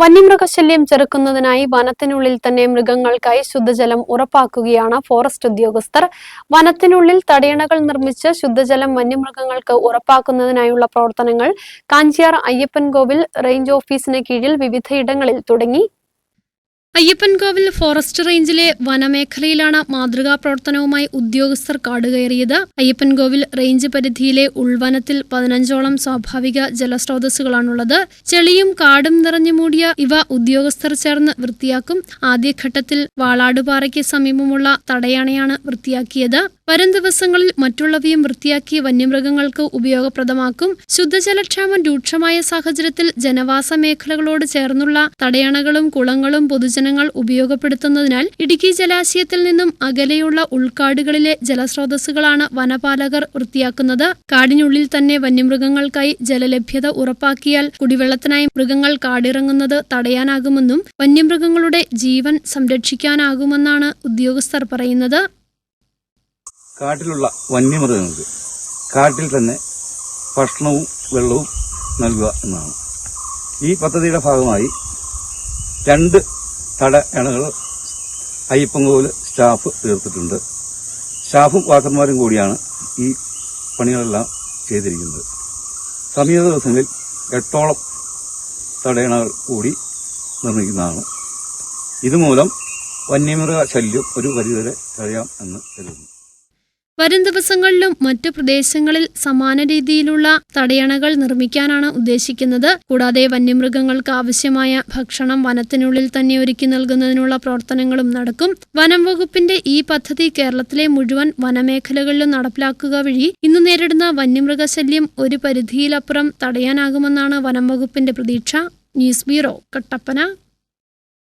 വന്യമൃഗശല്യം ചെറുക്കുന്നതിനായി വനത്തിനുള്ളിൽ തന്നെ മൃഗങ്ങൾക്കായി ശുദ്ധജലം ഉറപ്പാക്കുകയാണ് ഫോറസ്റ്റ് ഉദ്യോഗസ്ഥർ. വനത്തിനുള്ളിൽ തടയണകൾ നിർമ്മിച്ച് ശുദ്ധജലം വന്യമൃഗങ്ങൾക്ക് ഉറപ്പാക്കുന്നതിനായുള്ള പ്രവർത്തനങ്ങൾ കാഞ്ചിയാർ അയ്യപ്പൻകോവിൽ റേഞ്ച് ഓഫീസിന് കീഴിൽ വിവിധയിടങ്ങളിൽ തുടങ്ങി. അയ്യപ്പൻകോവിൽ ഫോറസ്റ്റ് റേഞ്ചിലെ വനമേഖലയിലാണ് മാതൃകാ പ്രവർത്തനവുമായി ഉദ്യോഗസ്ഥർ കാടുകയറിയത്. അയ്യപ്പൻകോവിൽ റേഞ്ച് പരിധിയിലെ ഉൾവനത്തിൽ പതിനഞ്ചോളം സ്വാഭാവിക ജലസ്രോതസ്സുകളാണുള്ളത്. ചെളിയും കാടും നിറഞ്ഞു മൂടിയ ഇവ ഉദ്യോഗസ്ഥർ ചേർന്ന് വൃത്തിയാക്കും. ആദ്യഘട്ടത്തിൽ വാളാടുപാറയ്ക്ക് സമീപമുള്ള തടയണയാണ് വൃത്തിയാക്കിയത്. വരും ദിവസങ്ങളിൽ മറ്റുള്ളവയും വൃത്തിയാക്കി വന്യമൃഗങ്ങൾക്ക് ഉപയോഗപ്രദമാക്കും. ശുദ്ധജലക്ഷാമം രൂക്ഷമായ സാഹചര്യത്തിൽ ജനവാസ മേഖലകളോട് ചേർന്നുള്ള തടയണകളും കുളങ്ങളും പൊതുജനങ്ങൾ ഉപയോഗപ്പെടുത്തുന്നതിനാൽ ഇടുക്കി ജലാശയത്തിൽ നിന്നും അകലെയുള്ള ഉൾക്കാടുകളിലെ ജലസ്രോതസ്സുകളാണ് വനപാലകർ വൃത്തിയാക്കുന്നത്. കാടിനുള്ളിൽ തന്നെ വന്യമൃഗങ്ങൾക്കായി ജലലഭ്യത ഉറപ്പാക്കിയാൽ കുടിവെള്ളത്തിനായി മൃഗങ്ങൾ കാടിറങ്ങുന്നത് തടയാനാകുമെന്നും വന്യമൃഗങ്ങളുടെ ജീവൻ സംരക്ഷിക്കാനാകുമെന്നാണ് ഉദ്യോഗസ്ഥർ പറയുന്നത്. കാട്ടിലുള്ള വന്യമൃഗങ്ങൾക്ക് കാട്ടിൽ തന്നെ ഭക്ഷണവും വെള്ളവും നൽകുക എന്നാണ്. ഈ പദ്ധതിയുടെ ഭാഗമായി രണ്ട് തടയണകൾ അയ്യപ്പൻകോവിൽ സ്റ്റാഫ് തീർത്തിട്ടുണ്ട്. സ്റ്റാഫും വാക്കർമാരും കൂടിയാണ് ഈ പണികളെല്ലാം ചെയ്തിരിക്കുന്നത്. സമീപ ദിവസങ്ങളിൽ എട്ടോളം തടയണകൾ കൂടി നിർമ്മിക്കുന്നതാണ്. ഇതുമൂലം വന്യമൃഗ ശല്യം ഒരു പരിധിവരെ തടയാം എന്ന് കരുതുന്നു. വരും ദിവസങ്ങളിലും മറ്റു പ്രദേശങ്ങളിൽ സമാന രീതിയിലുള്ള തടയണകൾ നിർമ്മിക്കാനാണ് ഉദ്ദേശിക്കുന്നത്. കൂടാതെ വന്യമൃഗങ്ങൾക്ക് ആവശ്യമായ ഭക്ഷണം വനത്തിനുള്ളിൽ തന്നെ ഒരുക്കി നൽകുന്നതിനുള്ള പ്രവർത്തനങ്ങളും നടക്കും. വനം വകുപ്പിന്റെ ഈ പദ്ധതി കേരളത്തിലെ മുഴുവൻ വനമേഖലകളിലും നടപ്പിലാക്കുക വഴി ഇന്ന് നേരിടുന്ന വന്യമൃഗശല്യം ഒരു പരിധിയിലപ്പുറം തടയാനാകുമെന്നാണ് വനം വകുപ്പിന്റെ പ്രതീക്ഷ. News bureau Kattappana.